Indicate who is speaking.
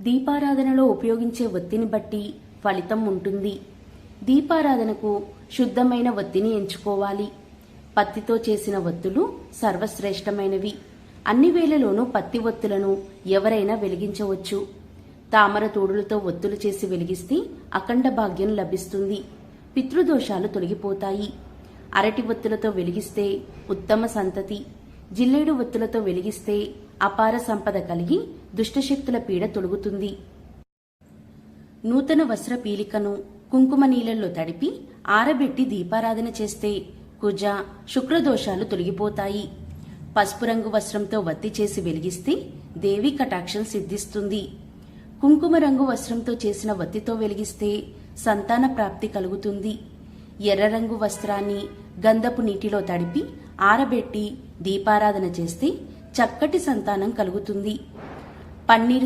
Speaker 1: దీపారాధనలో ఉపయోగించే ఒత్తిని బట్టి ఫలితం ఉంటుంది. దీపారాధనకు శుద్ధమైన ఒత్తిని ఎంచుకోవాలి. పత్తితో చేసిన ఒత్తులు సర్వశ్రేష్టమైనవి. అన్ని వేళలోనూ పత్తి ఒత్తులను ఎవరైనా వెలిగించవచ్చు. తామర తోడులతో ఒత్తులు చేసి వెలిగిస్తే అఖండ భాగ్యం లభిస్తుంది. పితృదోషాలు తొలగిపోతాయి. అరటి ఒత్తులతో వెలిగిస్తే ఉత్తమ సంతతి. జిల్లేడు ఒత్తులతో వెలిగిస్తే అపార సంపద కలిగి దుష్టశక్తుల పీడ తొలుగుతుంది. నూతన వస్త్ర పీలికను కుంకుమ నీళ్ళల్లో తడిపి ఆరబెట్టి దీపారాధన చేస్తే కుజ శుక్రదోషాలు తొలగిపోతాయి. పసుపు రంగు వస్త్రంతో వత్తి చేసి వెలిగిస్తే దేవి కటాక్షం సిద్ధిస్తుంది. కుంకుమ రంగు వస్త్రంతో చేసిన వత్తితో వెలిగిస్తే సంతాన ప్రాప్తి కలుగుతుంది. ఎర్ర రంగు వస్త్రాన్ని గంధపు నీటిలో తడిపి ఆరబెట్టి దీపారాధన చేస్తే చక్కటి సంతానం కలుగుతుంది. పన్నీరుతో